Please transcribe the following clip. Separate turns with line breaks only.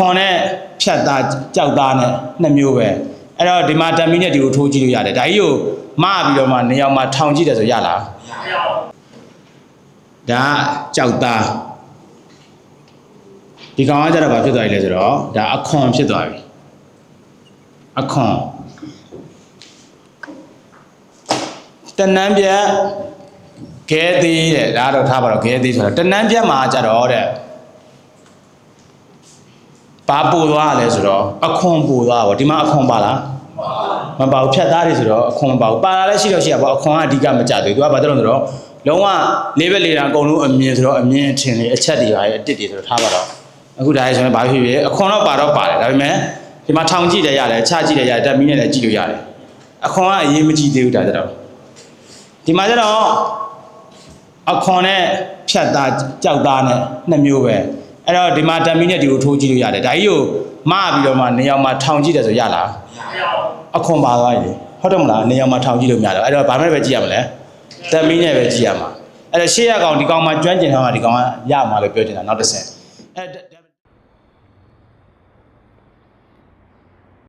ခွန်နဲ့ဖြတ်သားကြောက်သားနဲ့နှစ်မျိုးပဲအဲ့တော့ဒီမှာတမီနဲ့ဒီကိုထိုးကြည့်လို့ရတယ်ဒါကြီးကိုမပြီးတော့မှနေရာမှာထောင်ကြည့်တယ်ဆိုရလားဒါကကြောက်သားဒီကောင်ကကြတော့ဘာဖြစ်သွားပြီလဲဆိုတော့ဒါအခွန်ဖြစ်သွားပြီအခွန်တနန်းပြက်ခဲသေးတဲ့ဒါကတော့ထားပါတော့ခဲသေးဆိုတော့တနန်းပြက်မှာကြတော့တဲ့ ဘာပို့သွားလဲဆိုတော့အခွန်ပို့သွားပါဒီမှာအခွန်ပါလားမပါဘူးဖြတ်သားတွေဆိုတော့အခွန်မပါဘူးပါလာလဲရှိတော့ရှိရပါအခွန်ကအဓိကမကြသေးဘူးသူကဘာလို့လဲဆိုတော့လုံးဝလေးဘက်လေးတာအကုန်လုံးအမြင်ဆိုတော့အမြင်အထင်လေးအချက်တွေပါရဲ့အတစ်တွေဆိုတော့ထားပါတော့အခုဒါရေးဆိုရင်ဘာဖြစ်ဖြစ်အခွန်တော့ပါတော့ပါတယ်ဒါပေမဲ့ဒီမှာထောင်ကြည့်တယ်ရတယ်ချကြည့်တယ်ရတယ်တက်မီနဲ့လည်းကြည့်လို့ရတယ်အခွန်ကအရေးမကြီးသေးဘူးဒါကြတော့ဒီမှာကျတော့အခွန်နဲ့ဖြတ်သားကြောက်သားနဲ့နှစ်မျိုးပဲ အဲ့တော့ဒီမှာတက်မီနဲ့ဒီကိုထိုးကြည့်လို့ရတယ်ဒါကြီးကိုမပြီးတော့မှနေရာမှာထောင်ကြည့်တယ်ဆိုရလားအခွန်ပါသွားပြီဟုတ်တယ်မလားနေရာမှာထောင်ကြည့်လို့မရတော့အဲ့တော့ဗာမဲ့ပဲကြည့်ရမလဲတက်မီနဲ့ပဲကြည့်ရမှာအဲ့တော့ရှေ့ရကောင်ဒီကောင်မှာကျွမ်းကျင်ထားမှာဒီကောင်ကရမှာလို့ပြောချင်တာနောက်တစ်ဆင့်အဲ့